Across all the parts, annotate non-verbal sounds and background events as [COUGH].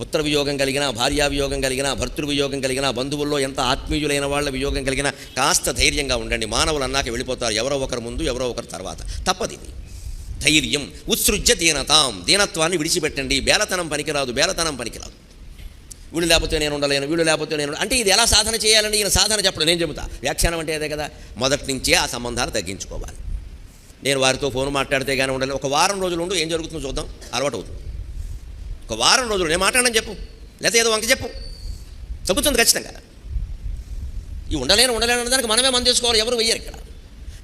పుత్ర వియోగం కలిగినా భార్యా వియోగం కలిగిన భర్తృ వియోగం కలిగిన బంధువుల్లో ఎంత ఆత్మీయులైన వాళ్ళ వియోగం కలిగినా కాస్త ధైర్యంగా ఉండండి. మానవులు అన్నాక వెళ్ళిపోతారు. ఎవరో ఒకరు ముందు ఎవరో ఒకరు తర్వాత. తప్పది ఇది. ధైర్యం. ఉత్సృజ్య దీనతాం. దీనత్వాన్ని విడిచిపెట్టండి. బేలతనం పనికిరాదు. బేలతనం పనికిరాదు. వీళ్ళు లేకపోతే నేను ఉండలేను. వీళ్ళు లేకపోతే నేను అంటే ఇది ఎలా సాధన చేయాలండి ఈయన సాధన చెప్పడం నేను చెబుతా. వ్యాఖ్యానం అంటే అదే కదా. మొదటి నుంచే ఆ సంబంధాలు తగ్గించుకోవాలి. నేను వారితో ఫోన్ మాట్లాడితే కానీ ఉండలేదు ఒక వారం రోజులు ఉండు. ఏం జరుగుతుందో చూద్దాం. అలవాటు అవుతుంది. ఒక వారం రోజులు నేను మాట్లాడని చెప్పు. లేకపోతే ఏదో వంక చెప్పు. తగ్గుతుంది ఖచ్చితంగా. ఈ ఉండలేను ఉండలేను అన్నదానికి మనమే మంది చేసుకోవాలి ఎవరు వెయ్యరు ఇక్కడ.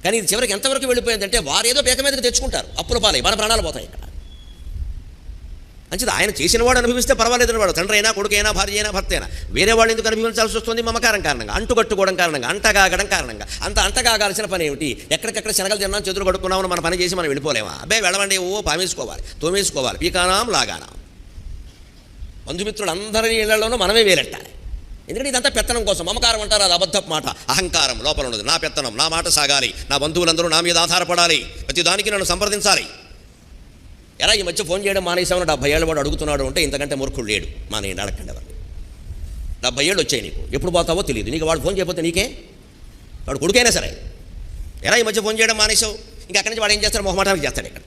కానీ ఇది చివరికి ఎంతవరకు వెళ్ళిపోయిందంటే వారు ఏదో పేక మీదకి తెచ్చుకుంటారు. అప్పుల పాలై మన ప్రాణాలు పోతాయి ఇక్కడ. మంచిది ఆయన చేసిన వాడు అనుభవిస్తే పర్వాలేదు వాడు తండ్రి అయినా కొడుకైనా భార్య అయినా భర్త అయినా వేరే వాళ్ళు ఎందుకు అనుభవించాల్సి వస్తుంది? మమకారం కారణంగా అంటుకట్టుకోవడం కారణంగా అంటగాగడం కారణంగా. అంత అంటగాగాల్సిన పని ఏమిటి? ఎక్కడికక్కడ శనగలు తిన్నాం చేతులు కడుక్కున్నామని మన పని చేసి మనం వెళ్ళిపోలేమా? అబ్బాయి వెళ్ళవండి ఓ పామేసుకోవాలి తోమేసుకోవాలి పీకానాం లాగానాం బంధుమిత్రులు అందరి ఇళ్ళలోనూ మనమే వేలెట్టాలి. ఎందుకంటే ఇదంతా పెత్తనం కోసం. మమకారం అంటారు అది అబద్ధపు మాట. అహంకారం లోపల ఉన్నది. నా పెత్తనం నా మాట సాగాలి. నా బంధువులందరూ నా మీద ఆధారపడాలి. ప్రతి దానికి నన్ను సంప్రదించాలి. ఎలా ఈ మధ్య ఫోన్ చేయడం మానేసామని డెబ్బై ఏళ్ళ వాడు అడుగుతున్నాడు అంటే ఇంతకంటే మూర్ఖుడు లేడు. మానేయండి అడగండి ఎవరు డెబ్బై ఏళ్ళు వచ్చాయి నీకు. ఎప్పుడు పోతావో తెలియదు నీకు వాడు ఫోన్ చేయకపోతే నీకే? వాడు కొడుకైనా సరే. ఎలా ఈ మధ్య ఫోన్ చేయడం మానేసావు ఇంకా అక్కడి నుంచి వాడు ఏం చేస్తాడు? మొహమాటానికి చేస్తాడు ఇక్కడ.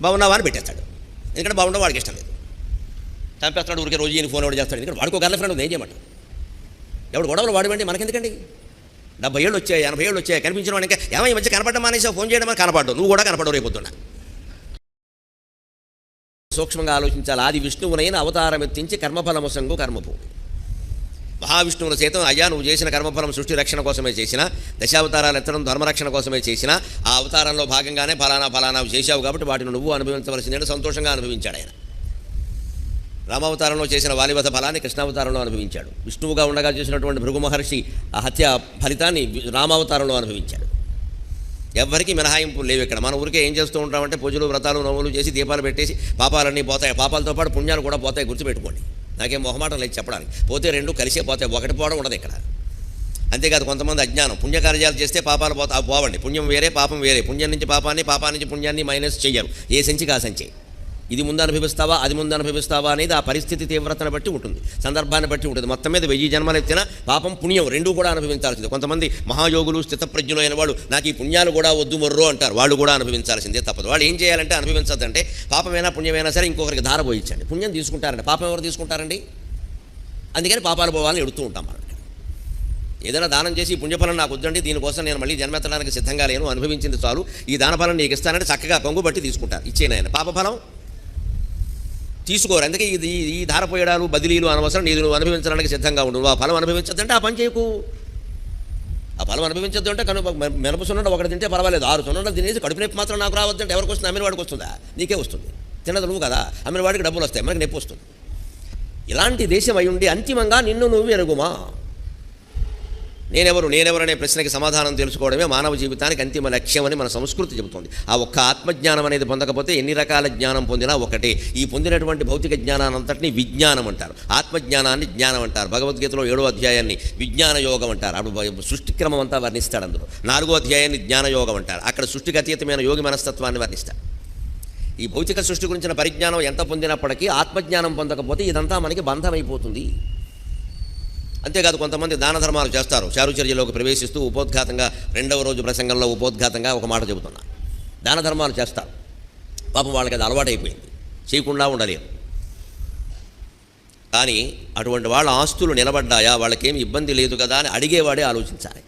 బాగున్నావా అని పెట్టేస్తాడు. ఎందుకంటే బాగుండవు వాడికి ఇష్టం లేదు. చంపేస్తున్నాడు ఊరికే రోజు ఈయన ఫోన్ ఎవడు చేస్తాడు? ఎందుకంటే వాడికి గర్ల్ ఫ్రెండ్ ఉంది ఏం చేయమంటాడు ఎవడు గొడవలు వాడివండి మనకెందుకండి? డెబ్బై ఏళ్ళు వచ్చాయి ఎనభై ఏళ్ళు వచ్చాయి కనిపించిన వాడు ఇంకా ఏమో ఈ మధ్య కనపడడం మానేసావు? ఫోన్ చేయడం కనపడ్డు నువ్వు కూడా కనపడవు రేపొద్దున్న సూక్ష్మంగా ఆలోచించాలి. ఆది విష్ణువునైన అవతారం ఎత్తించి కర్మఫలము సంగు కర్మభూమి మహావిష్ణువును సైతం అయ్యా నువ్వు చేసిన కర్మఫలం సృష్టి రక్షణ కోసమే చేసిన దశావతారాలు ఎత్తడం ధర్మరక్షణ కోసమే చేసిన ఆ అవతారంలో భాగంగానే ఫలానా ఫలానా చేశావు కాబట్టి వాటిని నువ్వు అనుభవించవలసిందని సంతోషంగా అనుభవించాడు ఆయన. రామావతారంలో చేసిన వాలివత ఫలాన్ని కృష్ణావతారంలో అనుభవించాడు. విష్ణువుగా ఉండగా చేసినటువంటి భృగు మహర్షి ఆ హత్య ఫలితాన్ని రామావతారంలో అనుభవించాడు. ఎవ్వరికీ మినహాయింపు లేవు ఇక్కడ. మన ఊరికే ఏం చేస్తూ ఉంటామంటే పూజలు వ్రతాలు నవ్వులు చేసి దీపాలు పెట్టేసి పాపాలన్నీ పోతాయి. పాపాలతో పాటు పుణ్యాలు కూడా పోతాయి గుర్తుపెట్టుకోండి. నాకేం మొహమాటం లేదు చెప్పడానికి. పోతే రెండు కలిసే పోతాయి. ఒకటి పోవడం ఉండదు ఇక్కడ. అంతేకాదు కొంతమంది అజ్ఞానం. పుణ్యకార్యాలు చేస్తే పాపాలు పోతా పోవండి. పుణ్యం వేరే పాపం వేరే. పుణ్యం నుంచి పాపాన్ని పాపా నుంచి పుణ్యాన్ని మైనస్ చేయరు ఏ సంచికి కాసంచి సంచి? ఇది ముందు అనుభవిస్తావా అది ముందు అనుభవిస్తావా అనేది ఆ పరిస్థితి తీవ్రతను బట్టి ఉంటుంది. సందర్భాన్ని బట్టి ఉంటుంది. మొత్తం మీద వెయ్యి జన్మలు ఎత్తినా పాపం పుణ్యం రెండూ కూడా అనుభవించాల్సింది. కొంతమంది మహాయోగులు స్థితప్రజ్ఞులు అయిన వాళ్ళు నాకు ఈ పుణ్యాలు కూడా వద్దు మొర్రో అంటారు. వాళ్ళు కూడా అనుభవించాల్సిందే తప్పదు. వాళ్ళు ఏం చేయాలంటే అనుభవించద్దంటే పాపమైనా పుణ్యమైనా సరే ఇంకొకరికి ధార పోయించండి. పుణ్యం తీసుకుంటారండి. పాపం ఎవరు తీసుకుంటారండి? అందుకని పాపాలు పోవాలని ఎడుతూ ఉంటాం మనం. ఏదైనా దానం చేసి పుణ్యఫలం నాకు వద్దండి దీనికోసం నేను మళ్ళీ జన్మెత్తడానికి సిద్ధంగా లేను. అనుభవించింది చాలు. ఈ దానఫలం నీకు ఇస్తానంటే చక్కగా కొంగు బట్టి తీసుకుంటారు. ఇచ్చేనాయన. పాపఫలం? తీసుకోరు. అందుకే ఇది ఈ ధారపోయడాలు బదిలీలు అనవసరం. నీది నువ్వు అనుభవించడానికి సిద్ధంగా ఉండు. నువ్వు ఆ ఫలం అనుభవించద్దంటే ఆ పని చేయకు. ఆ ఫలం అనుభవించద్దు అంటే కను మినప సున్నుండ ఒకటి తింటే పర్వాలేదు. ఆరు సున్నుండలు తినేసి కడుపు నొప్పి మాత్రం నాకు రావద్దంటే ఎవరికి వస్తుంది? అమ్మిన వాడికి వస్తుందా? నీకే వస్తుంది. తినదు నువ్వు కదా. అమ్మిన వాడికి డబ్బులు వస్తాయి. మనకి నొప్పి వస్తుంది. ఇలాంటి దేశం అయి ఉండి అంతిమంగా నిన్ను నువ్వు ఎరుగుమా? నేనెవరు నేనెవరు అనే ప్రశ్నకి సమాధానం తెలుసుకోవడమే మానవ జీవితానికి అంతిమ లక్ష్యం అని మన సంస్కృతి చెబుతోంది. ఆ ఒక్క ఆత్మజ్ఞానం అనేది పొందకపోతే ఎన్ని రకాల జ్ఞానం పొందినా ఒకటే. ఈ పొందినటువంటి భౌతిక జ్ఞానాన్నంతటిని విజ్ఞానం అంటారు. ఆత్మజ్ఞానాన్ని జ్ఞానం అంటారు. భగవద్గీతలో ఏడో అధ్యాయాన్ని విజ్ఞాన యోగం అంటారు. అప్పుడు సృష్టిక్రమం అంతా వర్ణిస్తాడు అందులో. నాలుగో అధ్యాయాన్ని జ్ఞాన యోగం అంటారు. అక్కడ సృష్టికి అతీతమైన యోగి మనస్తత్వాన్ని వర్ణిస్తారు ఈ భౌతిక సృష్టి గురించిన పరిజ్ఞానం ఎంత పొందినప్పటికీ ఆత్మజ్ఞానం పొందకపోతే ఇదంతా మనకి బంధమైపోతుంది. అంతేకాదు కొంతమంది దాన ధర్మాలు చేస్తారు. చారుచర్యలోకి ప్రవేశిస్తూ ఉపోద్ఘాతంగా రెండవ రోజు ప్రసంగంలో ఉపోద్ఘాతంగా ఒక మాట చెబుతున్నా. దాన ధర్మాలు చేస్తారు. పాపం వాళ్ళకి అది అలవాటైపోయింది. చేయకుండా ఉండలేరు. కానీ అటువంటి వాళ్ళ ఆస్తులు నిలబడ్డాయా వాళ్ళకేమి ఇబ్బంది లేదు కదా అని అడిగేవాడే ఆలోచించాలి.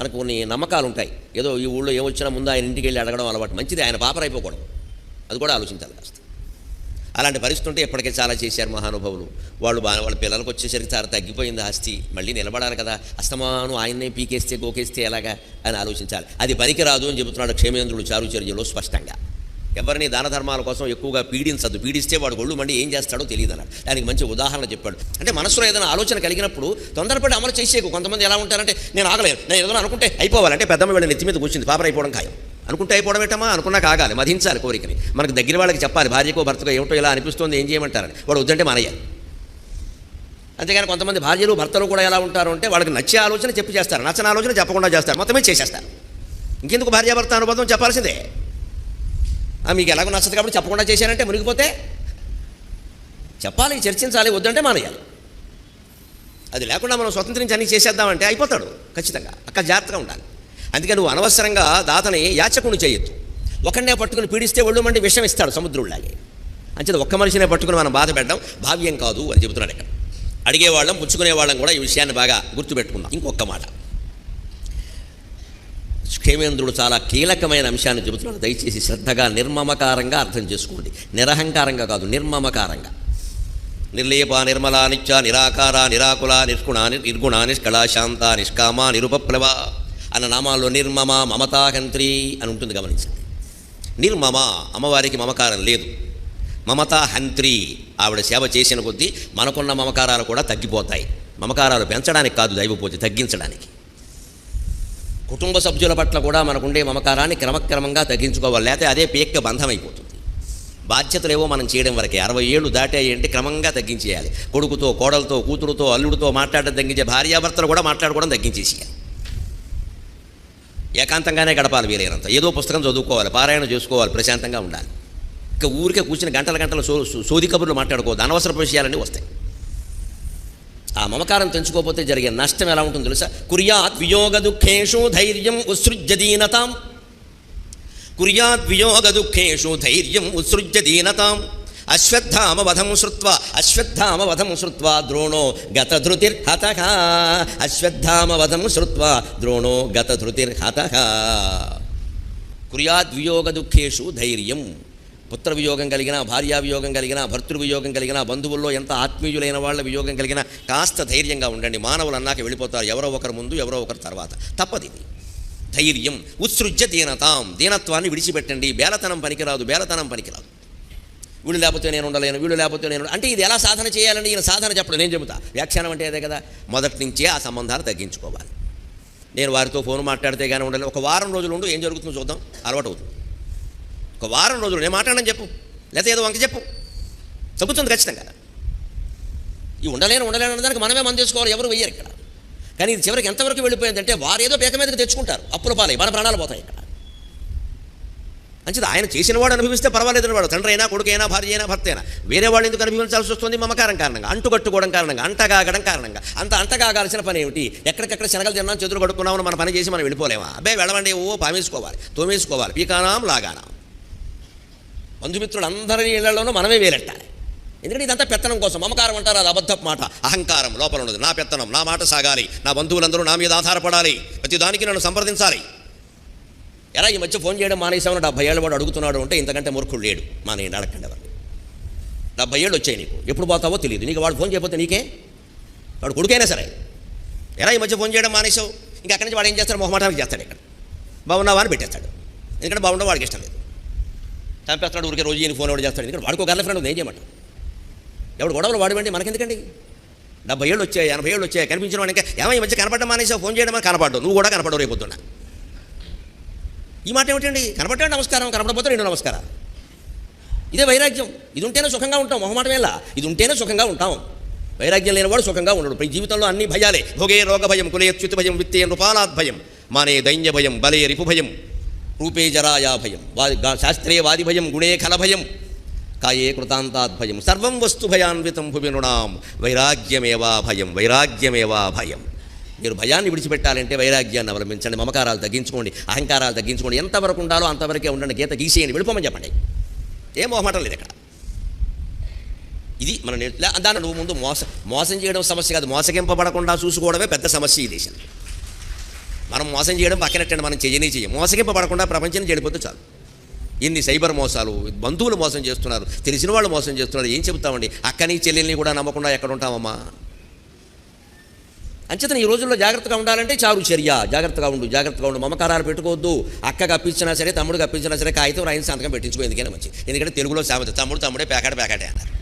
మనకు కొన్ని నమ్మకాలు ఉంటాయి. ఏదో ఈ ఊళ్ళో ఏమొచ్చినా ముందు ఆయన ఇంటికి వెళ్ళి అడగడం అలవాటు. మంచిది ఆయన పాపరైపోకూడదు. అది కూడా ఆలోచించాలి కాస్త. అలాంటి పరిస్థితి ఉంటే ఇప్పటికే చాలా చేశారు మహానుభావులు. వాళ్ళు బాగా వాళ్ళ పిల్లలకు వచ్చేసరికి చాలా తగ్గిపోయింది ఆస్తి మళ్ళీ నిలబడాలి కదా అస్తమానం ఆయన్నే పీకేస్తే గోకేస్తే ఎలాగా అని ఆలోచించాలి. అది పనికిరాదు అని చెబుతున్నాడు క్షేమేంద్రుడు చారుచర్యలో స్పష్టంగా. ఎవరిని దాన ధర్మాల కోసం ఎక్కువగా పీడించద్దు పీడిస్తే వాడు గొళ్ళు మండి ఏం చేస్తాడో తెలియదు అన్నాడు. దానికి మంచి ఉదాహరణ చెప్పాడు. అంటే మనసులో ఏదైనా ఆలోచన కలిగినప్పుడు తొందరపడి అమలు చేసేకు కొంతమంది ఎలా ఉంటారంటే నేను ఆగలేను నేను ఏదైనా అనుకుంటే అయిపోవాలంటే పెద్దమ్మ వీళ్ళ నెత్తి మీద కూర్చుంది పాపర అయిపోవడం ఖాయం. అనుకుంటే అయిపోవడం ఏంటమ్మా? అనుకున్నాక ఆగాలి మధించాలి కోరికని. మనకు దగ్గర వాళ్ళకి చెప్పాలి భార్యకో భర్తకో ఏమిటో ఇలా అనిపిస్తుంది ఏం చేయమంటారని. వాడు వద్దంటే మానేయాలి. అంతేగాని కొంతమంది భార్యలు భర్తలు కూడా ఎలా ఉంటారు అంటే వాళ్ళకి నచ్చే ఆలోచన చెప్పి చేస్తారు నచ్చని ఆలోచన చెప్పకుండా చేస్తారు మొత్తమే చేసేస్తారు. ఇంకెందుకు భార్యాభర్త అనుబంధం చెప్పాల్సిందే? ఆ, మీకు ఎలాగో నచ్చదు కాబట్టి చెప్పకుండా చేశానంటే మునిగిపోతే చెప్పాలి చర్చించాలి వద్దంటే మానేయాలి. అది లేకుండా మనం స్వతంత్రించి అన్ని చేసేద్దామంటే అయిపోతాడు ఖచ్చితంగా. అక్కడ జాగ్రత్తగా ఉండాలి. అందుకే నువ్వు అనవసరంగా దాతని యాచకుని చేయొద్దు. ఒకనే పట్టుకుని పీడిస్తే ఒళ్ళు మండి విషం ఇస్తాడు సముద్రుడిలాగే అంచేది ఒక్క మనిషినే పట్టుకుని మనం బాధ పెట్టడం భావ్యం కాదు అని చెబుతున్నాడు ఇక్కడ. అడిగేవాళ్ళం పుచ్చుకునే వాళ్ళం కూడా ఈ విషయాన్ని బాగా గుర్తుపెట్టుకున్నాం. ఇంకొక మాట. క్షేమేంద్రుడు చాలా కీలకమైన అంశాన్ని చెబుతున్నాడు. దయచేసి శ్రద్ధగా నిర్మమకారంగా అర్థం చేసుకోండి. నిరహంకారంగా కాదు నిర్మమకారంగా. నిర్లేప నిర్మలా నిత్య నిరాకార నిరాకుల నిష్కుణ నిర్గుణ నిష్కళ శాంత నిష్కామ నిరుపప్లవ. అన్న నామాల్లో నిర్మమ మమతాకంత్రి అని ఉంటుంది గమనించండి. నిర్మమ అమ్మవారికి మమకారం లేదు. మమతా హంత్రి ఆవిడ సేవ చేసిన కొద్దీ మనకున్న మమకారాలు కూడా తగ్గిపోతాయి. మమకారాలు పెంచడానికి కాదు దైవపూజ తగ్గించడానికి. కుటుంబ సభ్యుల పట్ల కూడా మనకుండే మమకారాన్ని క్రమక్రమంగా తగ్గించుకోవాలి. లేకపోతే అదే పేక్క బంధం అయిపోతుంది బాధ్యతలు ఏవో మనం చేయడం వరకే. అరవై ఏళ్ళు దాటాయంటే క్రమంగా తగ్గించేయాలి. కొడుకుతో కోడలతో కూతురుతో అల్లుడితో మాట్లాడడం తగ్గించే భార్యాభర్తలు కూడా మాట్లాడుకోవడం తగ్గించేసేయాలి. ఏకాంతంగానే గడపాలి వీలైనంత. ఏదో పుస్తకం చదువుకోవాలి పారాయణ చేసుకోవాలి ప్రశాంతంగా ఉండాలి. ఇక ఊరికే కూర్చుని గంటల గంటల సో సోది కబుర్లు మాట్లాడుకోవద్దు. అనవసర విషయాలన్నీ వస్తాయి. ఆ మమకారం తెంచుకోకపోతే జరిగే నష్టం ఎలా ఉంటుందో తెలుసా? కుర్యాత్ వియోగ దుఃఖేషు ధైర్యం ఉత్సృజ్య దీనతాం. కుర్యాత్ వియోగ దుఃఖేషు ధైర్యం ఉత్సృజ్య దీనతాం. అశ్వత్థామవధం శ్రుత్వా అశ్వత్థామవధం శ్రుత్వా ద్రోణో గతధృతిర్హత. అశ్వత్థామవధం శ్రుత్వా ద్రోణో గతధృతిర్హత. కుర్యాద్వియోగ దుఃఖేషు ధైర్యం. పుత్ర వియోగం కలిగిన భార్యా వియోగం కలిగిన భర్తృ వియోగం కలిగిన బంధువుల్లో ఎంత ఆత్మీయులైన వాళ్ళ వియోగం కలిగినా కాస్త ధైర్యంగా ఉండండి. మానవులు అన్నాక వెళ్ళిపోతారు. ఎవరో ఒకరు ముందు ఎవరో ఒకరు తర్వాత. తప్పది ఇది ధైర్యం. ఉత్సృజ్య దీనతాం. దీనత్వాన్ని విడిచిపెట్టండి. బేలతనం పనికిరాదు. బేలతనం పనికిరాదు. వీళ్ళు లేకపోతే నేను ఉండలేను వీళ్ళు లేకపోతే నేను అంటే ఇది ఎలా సాధన చేయాలని ఈయన సాధన చెప్పడం. నేను చెబుతా. వ్యాఖ్యానం అంటే అదే కదా. మొదటి నుంచే ఆ సంబంధాలు తగ్గించుకోవాలి. నేను వారితో ఫోన్ మాట్లాడితే కానీ ఉండలేదు ఒక వారం రోజులు ఉండు ఏం జరుగుతుందో చూద్దాం. అలవాటు అవుతుంది ఒక వారం రోజులు నేను మాట్లాడని చెప్పు. లేకపోతే ఏదో వంక చెప్పు. తగ్గుతుంది ఖచ్చితంగా. ఈ ఉండలేను ఉండలేను అన్నదానికి మనమే మంది చేసుకోవాలి ఎవరు వెయ్యరు ఇక్కడ. కానీ ఇది చివరికి ఎంతవరకు వెళ్ళిపోయిందంటే వారు ఏదో పేక మీదకి తెచ్చుకుంటారు. అప్పుల పాలై మన ప్రాణాలు పోతాయి ఇక్కడ. మంచిది ఆయన చేసిన వాడు అనుభవిస్తే పర్వాలేదు వాడు తండ్రి అయినా కొడుకైనా భార్య అయినా భర్త అయినా వేరే వాళ్ళు ఎందుకు అనుభవించాల్సి వస్తుంది? మమకారం కారణంగా అంటుకట్టుకోవడం కారణంగా అంటగాగడం కారణంగా. అంత అంటగాగాల్సిన పని ఏమిటి? ఎక్కడికెక్కడ శనగలు తిన్నాం చేతులు కడుక్కున్నామని మన పని చేసి మనం వెళ్ళిపోలేమా? అబ్బాయి వెళ్ళవండి ఓ పామేసుకోవాలి తోమేసుకోవాలి పీకానాం లాగానాం. బంధుమిత్రులు అందరి ఇళ్ళలోనూ మనమే వేలెట్టాలి. ఎందుకంటే ఇదంతా పెత్తనం కోసం. మమకారం అంటారు అది అబద్ధపు మాట. అహంకారం లోపల ఉన్నది నా పెత్తనం నా మాట సాగాలి. నా బంధువులందరూ నా మీద ఆధారపడాలి. ప్రతి దానికి నన్ను సంప్రదించాలి. ఎలా ఈ మధ్య ఫోన్ చేయడం మానేసామని డెబ్బై ఏళ్ళు వాడు అడుగుతున్నాడు అంటే ఇంతకంటే మూర్ఖుడు లేడు. మానేయండి అడగండి ఎవరిని. డెబ్బై ఏళ్ళు వచ్చాయి నీకు. ఎప్పుడు పోతావో తెలియదు నీకు వాడు ఫోన్ చేయకపోతే నీకే? వాడు కొడుకైనా సరే. ఎలా ఈ మధ్య ఫోన్ చేయడం మానేసావు ఇంకా అక్కడి నుంచి వాడు ఏం చేస్తాడు? మొహమాటానికి చేస్తాడు ఇక్కడ. బాగున్నావా అని పెట్టేస్తాడు. ఎందుకంటే బాగుండవు వాడికి ఇష్టం లేదు. చంపేస్తాడు ఊరికే రోజు ఈయన ఫోన్ ఎవడు చేస్తాడు? ఎందుకంటే వాడికి గర్ల్ ఫ్రెండ్ ఉంది ఏం చేయమంటాడు ఎవడు గొడవలు వాడివండి మనకెందుకండి? డెబ్బై ఏళ్ళు వచ్చాయి ఎనభై ఏళ్ళు వచ్చాయి కనిపించిన వాడు ఇంకా ఈ మధ్య కనపడడం మానేసావు ఫోన్ చేయడం కనపడ్డు నువ్వు కూడా కనపడవు రేపు ఈ మాట ఏమిటండి? కనపడ్డాడు నమస్కారం కనపడపోతే రెండు నమస్కారం ఇదే వైరాగ్యం. ఇది ఉంటేనే సుఖంగా ఉంటాం. మొహమాటమేలా ఇది ఉంటేనే సుఖంగా ఉంటాం. వైరాగ్యం లేనివాడు సుఖంగా ఉండడు. ప్రతి జీవితంలో అన్ని భయాలే. భోగే రోగ భయం కులే చ్యుతి భయం విత్తే నృపాలాద్ భయం మానే దైన్య భయం బలే రిపు భయం రూపే జరాయా భయం వాది గా- శాస్త్రీయ వాది భయం గుణే కల భయం కాయే కృతాంతాద్ భయం. సర్వం వస్తు భయాన్వితం భువి నృణాం వైరాగ్యమేవా భయం? వైరాగ్యమేవా భయం? మీరు భయాన్ని విడిచిపెట్టాలంటే వైరాగ్యాన్ని అవలంబించండి మమకారాలు తగ్గించుకోండి అహంకారాలు తగ్గించుకోండి. ఎంతవరకు ఉండాలో అంతవరకే ఉండండి. గీత గీసేయండి వెళ్ళిపోమని చెప్పండి. ఏం మొహమాటం లేదు ఇక్కడ. ఇది మన దాని నువ్వు ముందు మోస మోసం చేయడం సమస్య కాదు. మోసగింపబడకుండా చూసుకోవడమే పెద్ద సమస్య ఈ దేశంలో. మనం మోసం చేయడం పక్కనట్టండి మనం చేయనే చెయ్యం మోసగింపబడకుండా ప్రపంచం చెడిపోతే చాలు. ఇన్ని సైబర్ మోసాలు బంధువులు మోసం చేస్తున్నారు తెలిసిన వాళ్ళు మోసం చేస్తున్నారు ఏం చెబుతామండి? అక్కని చెల్లెల్ని కూడా నమ్మకుండా ఎక్కడ ఉంటామమ్మా? అంచేతన ఈ రోజుల్లో జాగ్రత్తగా ఉండాలంటే చారు చర్య. జాగ్రత్తగా ఉండు జాగ్రత్తగా ఉండు. మమకారాలు పెట్టుకోవద్దు. అక్కగా అప్పించినా సరే తమ్ముడికి అప్పించినా సరే కాగితం రాయిన సంతకం పెట్టించుకో ఎందుకైనా మంచి ఎందుకంటే తెలుగులో సామెత తమ్ముడు తమ్ముడే పేకాట పేకాటే అన్నారు.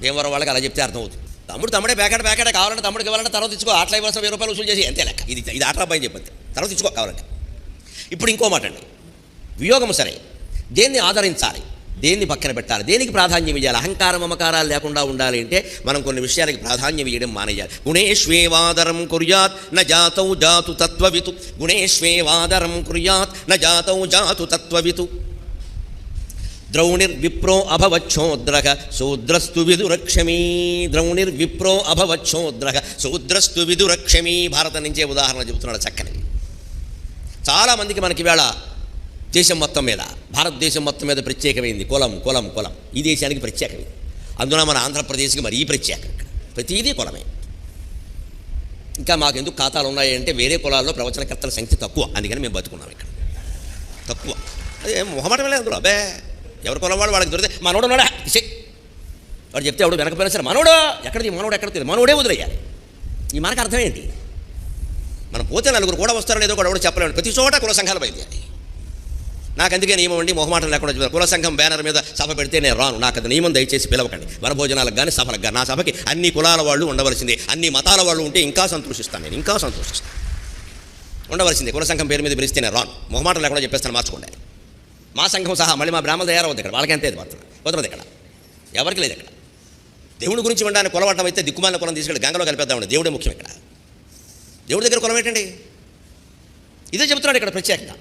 భీమవరం వాళ్ళకి అలా చెప్తే అర్థమవుతుంది. తమ్ముడు తమ్ముడే పేకాట పేకాట కావాలంటే తమ్ముడికి ఇవ్వాలంటే తర్వాత ఇచ్చుకో అట్లా ఇవ్వాల్సిన వెయ్యి రూపాయలు వసూలు చేసి అంతే లెక్క. ఇది ఇది ఆటల అబ్బాయి చెప్పండి తర్వాత ఇచ్చుకో కావాలంటే. ఇప్పుడు ఇంకో మాట అండి. వియోగం సరే. దేన్ని ఆదరించాలి? దేన్ని పక్కన పెట్టాలి? దేనికి ప్రాధాన్యం ఇవ్వాలి అహంకార మమకారాలు లేకుండా ఉండాలి అంటే మనం కొన్ని విషయాలకి ప్రాధాన్యం ఇవ్వడం మానేయాలి. గుణేష్వేవాదరం కుర్యాత్ న జాతౌ జాతు తత్వవితు. గుణేష్వేవాదరం కుర్యాత్ న జాతౌ జాతు తత్వవితు. ద్రౌణిర్విప్రో అభవచ్చోద్రగ శూద్రస్తు విదురక్షమీ. ద్రౌణిర్విప్రో అభవచ్చోద్రగ శూద్రస్తు విదురక్షమీ. భారతం నుంచే ఉదాహరణ చెబుతున్నాడు చక్కని. చాలామందికి మనకి వేళ దేశం మొత్తం మీద భారతదేశం మొత్తం మీద ప్రత్యేకమైంది. కులం కులం కులం. ఈ దేశానికి ప్రత్యేకమైంది అందున మన ఆంధ్రప్రదేశ్కి మరీ ప్రత్యేకం ప్రతిదీ కులమే. ఇంకా మాకు ఎందుకు ఖాతాలు ఉన్నాయి అంటే వేరే కులాల్లో ప్రవచనకర్తల సంఖ్య తక్కువ. అందుకని మేము బతుకున్నాం ఇక్కడ. తక్కువ. అదే మొహమాటం లేదు అందులో. అబ్బే! ఎవరి కులం వాడు వాడికి దొరికితే మనోడు ఉన్నాడా? వాడు చెప్తే ఎవడు వెనకపోయినా సరే మనోడు? ఎక్కడిది మనోడు ఎక్కడ తెలియదు మనోడే వదిలేయాలి. ఈ మనకు అర్థం ఏంటి మనం పోతే నలుగురు కూడా వస్తారో లేదో కూడా ఎవరు చెప్పలేడు. ప్రతి చోట కుల సంఘాలు బయలుదేరి నాకు అందుకే నియమం అండి మొహమాటం లేకుండా చెప్పారు కుల సంఘం బ్యానర్ మీద సభ పెడితే నేను రాను. నాకు అది నియమం దయచేసి పిలవకండి. వనభోజనాలకు కానీ సభలకు కానీ నా సభకి అన్ని కులాల వాళ్ళు ఉండవలసిందే. అన్ని మతాల వాళ్ళు ఉంటే ఇంకా సంతోషిస్తాను నేను. ఇంకా సంతోషిస్తాను. ఉండవలసిందే. కుల సంఘం పేరు మీద పిలిస్తే నేను రాను. మొహమాటం లేకుండా చెప్పేస్తాను మార్చుకోండి మా సంఘం సహా మళ్ళీ మా బ్రాహ్మణ తయారవుతుంది ఇక్కడ. వాళ్ళకి అంతే కుదరదు ఇక్కడ. ఎవరికి లేదు ఇక్కడ. దేవుడి గురించి ఉండడానికి కులవటం అయితే దిక్కుమాలిన కులం తీసుకెళ్ళి గంగలో కలిపేద్దామండి. దేవుడే ముఖ్యం ఇక్కడ. దేవుడి దగ్గర కులం ఏంటండి? ఇదే చెబుతున్నాడు ఇక్కడ ప్రత్యేకంగా.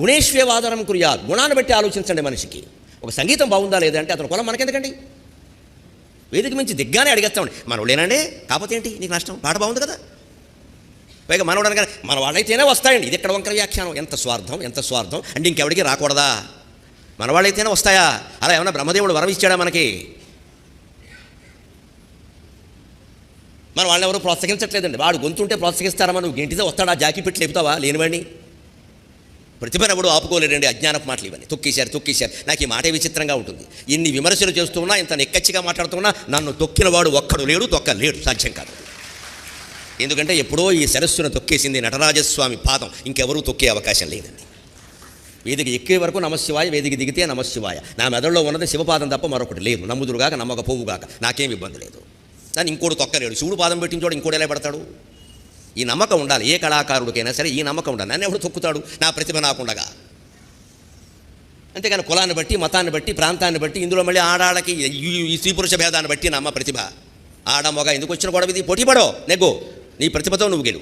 గుణేశ్వేవాదనం కురియా గుణాన్ని బట్టి ఆలోచించండి మనిషికి. ఒక సంగీతం బాగుందా లేదా అంటే అతను కులం మనకెందుకండి? వేదిక మించి దిగ్గానే అడిగేస్తామండి మనోళ్ళేనండి? కాకపోతే ఏంటి? నీకు నష్టం? పాట బాగుంది కదా? పైగా మనోడు అనగానే మన వాళ్ళైతేనే వస్తాయండి. ఇది ఇక్కడ వంకర వ్యాఖ్యానం? ఎంత స్వార్థం? ఎంత స్వార్థం? అంటే ఇంకెవడికి రాకూడదా? మన వాళ్ళైతేనే వస్తాయా? అలా ఏమన్నా బ్రహ్మదేవుడు వరం ఇచ్చాడా మనకి? మన వాళ్ళని ఎవరు ప్రోత్సహించట్లేదండి. వాడు గొంతుంటే ప్రోత్సహిస్తారా మనం గెంటితే వస్తాడా? జాకీ పెట్టి లేపుతావా? లేనివాడిని? ప్రతిభనెవడు ఆపుకోలేడండి అజ్ఞానపు మాటలు ఇవన్నీ. తొక్కేశారు తొక్కేశారు. నాకు ఈ మాటే విచిత్రంగా ఉంటుంది. ఇన్ని విమర్శలు చేస్తున్నా ఇంత నెక్కచ్చిగా మాట్లాడుతున్నా నన్ను తొక్కినవాడు ఒక్కడు లేడు తొక్కలేడు. సాధ్యం కాదు. ఎందుకంటే ఎప్పుడో ఈ సరస్సును తొక్కేసింది నటరాజస్వామి పాదం. ఇంకెవరూ తొక్కే అవకాశం లేదండి. వేదిక ఎక్కే వరకు నమశివాయ వేదిక దిగితే నమశివాయ. నా మెదడులో ఉన్నది శివపాదం తప్ప మరొకటి లేదు. నమ్ముదురుగాక నమ్మక పోవుగాక నాకేం ఇబ్బంది లేదు. దాన్ని ఇంకోటి తొక్కలేడు. శివుడు పాదం పెట్టించోడు ఇంకోటి ఎలా పెడతాడు? ఈ నమ్మకం ఉండాలి. ఏ కళాకారుడికైనా సరే ఈ నమ్మకం ఉండాలి. నన్ను ఎవడు తొక్కుతాడు? నా ప్రతిభ నాకుండగా. అంతేకాని కులాన్ని బట్టి మతాన్ని బట్టి ప్రాంతాన్ని బట్టి ఇందులో మళ్ళీ ఆడాళ్ళకి ఈ- స్త్రీ పురుష భేదాన్ని బట్టి నమ్మ ప్రతిభ. ఆడ మొగ ఎందుకు వచ్చిన గొడవ ఇది? పోటీ పడో. నెగ్గు. నీ ప్రతిభతో నువ్వు గెలు.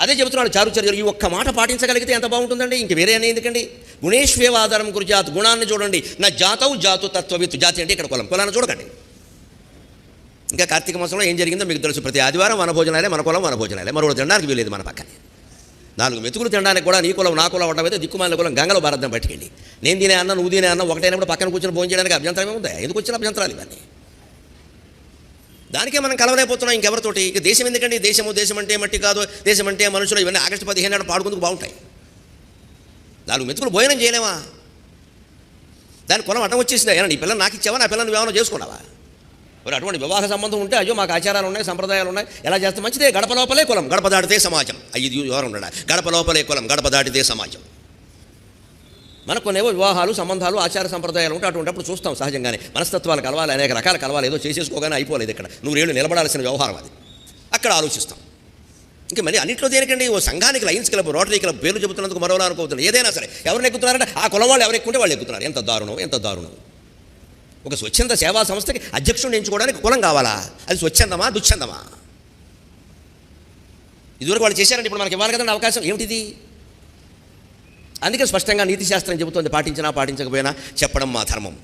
అదే చెబుతున్నాడు చారుచర్యలు ఈ ఒక్క మాట పాటించగలిగితే ఎంత బాగుంటుందండి? ఇంక వేరే అని ఎందుకండి? గుణేశ్వేవాధారం గురుజాత్ గుణాన్ని చూడండి. నా జాతవు జాతు తత్వవిత్తు. జాతి అంటే ఇక్కడ కులం. కులాన్ని చూడకండి. ఇంకా కార్తీక మాసంలో ఏం జరిగిందో మీకు తెలుసు. ప్రతి ఆదివారం వనభోజనాలే మన కులం వనభోజనాలే. మరో తినడానికి వీలేదు మన పక్కనే. నాలుగు మెతుకులు తినడానికి కూడా నీ కులం నా కులం అయితే దిక్కుమని కులం గంగలో భారతం పట్టుకెళ్ళి. నేను తినే అన్న నువ్వు తినే అన్న ఒకటైనప్పుడు పక్కన కూర్చొని భోజనం చేయడానికి అభ్యంతరం ఏముందా ఎందుకు వచ్చిన అభ్యంతరాలు ఇవన్నీ? దానికే మనం కలవలేకపోతున్నాం ఇంకెవరితోటి? ఇక దేశం ఎందుకండి? దేశము దేశం అంటే మట్టి కాదు. దేశం అంటే మనుషులు. ఇవన్నీ ఆగస్టు పదిహేను నాడు పాడుకుందుకు బాగుంటాయి. నాలుగు మెతుకులు భోజనం చేయలేమా? దాని కులం అడ్డం వచ్చేసిందా? ఏమన్నా నీ పిల్లలు నాకు ఇచ్చావా? నా పిల్లలు వివాహం చేసుకున్నావా? మరి అటువంటి వివాహ సంబంధం ఉంటే అయ్యో మాకు ఆచారాలు ఉన్నాయి సంప్రదాయాలు ఉన్నాయి. ఎలా చేస్తే మంచిదే? గడప లోపలే కులం గడప దాటితే సమాజం. ఐదు వివరం ఉండడా? గడప లోపలే కులం గడప దాటితే సమాజం. మనకు కొన్నేవో వివాహాలు సంబంధాలు ఆచార సంప్రదాయాలు ఉంటే అటువంటిప్పుడు చూస్తాం సహజంగానే. మనస్తత్వాలు కలవాలి అనేక రకాల కలవాలి ఏదో చేసేసుకోగానే అయిపోలేదు ఇక్కడ. నూరేళ్ళు నిలబడాల్సిన వ్యవహారం అది. అక్కడ ఆలోచిస్తాం. ఇంకా మరి అన్నింటిలో దేనికండి? ఓ సంఘానికి లయన్స్ క్లబ్ రోటరీ క్లబ్ పేర్లు చెబుతున్నందుకు మరోలా అనుకోవద్దు. ఏదైనా సరే ఎవరు ఎక్కుతున్నారంటే ఆ కులం వాళ్ళు ఎవరు ఎక్కుంటే వాళ్ళు ఎక్కుతున్నారు. ఎంత దారుణం ఎంత దారుణం. ఒక స్వచ్ఛంద సేవా సంస్థకి అధ్యక్షుడిని ఎంచుకోవడానికి కులం కావాలా? అది స్వచ్ఛందమా దుచ్ఛందమా? ఇదివరకు వాళ్ళు చేశారంటే ఇప్పుడు మనకి ఇవ్వాలి కదండి అవకాశం. ఏమిటిది? అందుకే స్పష్టంగా నీతి శాస్త్రం చెబుతోంది పాటించినా పాటించకపోయినా చెప్పడం మా ధర్మం.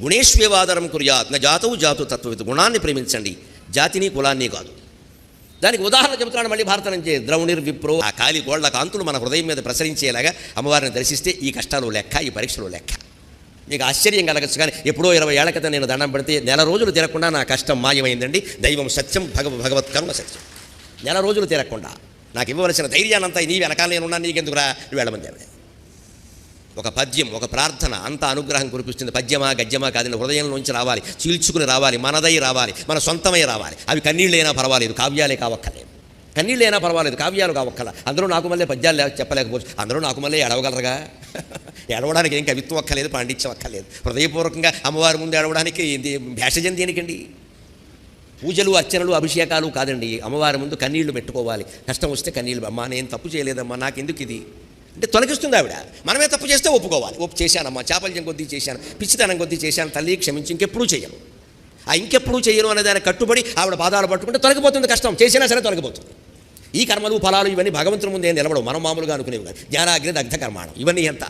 గుణేశ్వేవాదరం కుర్యాత్ నా జాతవు జాతు తత్వవిత గుణాన్ని ప్రేమించండి. జాతిని కులాన్ని కాదు. దానికి ఉదాహరణ చెబుతున్నాడు మళ్ళీ భారత నుంచి. ద్రౌణిర్ విప్రో ఆ కాలి గోళ్ళ కాంతులు మన హృదయం మీద ప్రసరించేలాగా అమ్మవారిని దర్శిస్తే ఈ కష్టాలు లెక్క ఈ పరీక్షలు లెక్క. మీకు ఆశ్చర్యం కలగచ్చు కానీ ఎప్పుడో ఇరవై ఏళ్ళ క్రితం నేను దండం పెడితే నెల రోజులు తిరగకుండా నా కష్టం మాయమైందండి. దైవం సత్యం భగవ భగవత్ కరుణ సత్యం. నెల రోజులు తిరగకుండా నాకు ఇవ్వవలసిన ధైర్యానంతా నీ వెనకాల నేనున్నా నీకెందుకురా? నువ్వు వెళ్ళమని ఒక పద్యం ఒక ప్రార్థన అంత అనుగ్రహం కురిపిస్తుంది. పద్యమా గద్యమా కాదని హృదయంలోంచి రావాలి చీల్చుకుని రావాలి మనదై రావాలి మన సొంతమై రావాలి. అవి కన్నీళ్ళైనా పర్వాలేదు కావ్యాలే కావక్కర్లేదు. కన్నీళ్ళైనా పర్వాలేదు కావ్యాలు కావక్కల. అందరూ నాకు మళ్ళీ పద్యాలు చెప్పలేకపోవచ్చు. అందరూ నాకు మళ్ళీ ఎడవగలరుగా ఎడవడానికి [LAUGHS] ఏం కవిత్వం అక్కర్లేదు పాండిత్యం అక్కర్లేదు హృదయపూర్వకంగా అమ్మవారి ముందు ఎడవడానికి భేషజం దేనికండి? పూజలు అర్చనలు అభిషేకాలు కాదండి. అమ్మవారి ముందు కన్నీళ్ళు పెట్టుకోవాలి. కష్టం వస్తే కన్నీళ్ళు అమ్మా నేను తప్పు చేయలేదమ్మా నాకు ఎందుకు ఇది అంటే తొలగిస్తుంది ఆవిడ. మనమే తప్పు చేస్తే ఒప్పుకోవాలి. ఒప్పు చేశానమ్మా చేపల్యం కొద్దీ చేశాను పిచ్చితనం కొద్దీ చేశాను తల్లి క్షమించి ఇంకెప్పుడు చేయను ఆ ఇంకెప్పుడు చేయను అనే దానికి కట్టుబడి ఆవిడ పాదాలు పట్టుకుంటే తొలగిపోతుంది కష్టం. చేసినా సరే తొలగిపోతుంది. ఈ కర్మలు ఫలాలు ఇవన్నీ భగవంతుని ముందు ఏం నిలబడవు. మనం మామూలుగా అనుకునేవి కాదు. జ్ఞానాగ్ని దగ్ధ కర్మాణం. ఇవన్నీ ఎంత?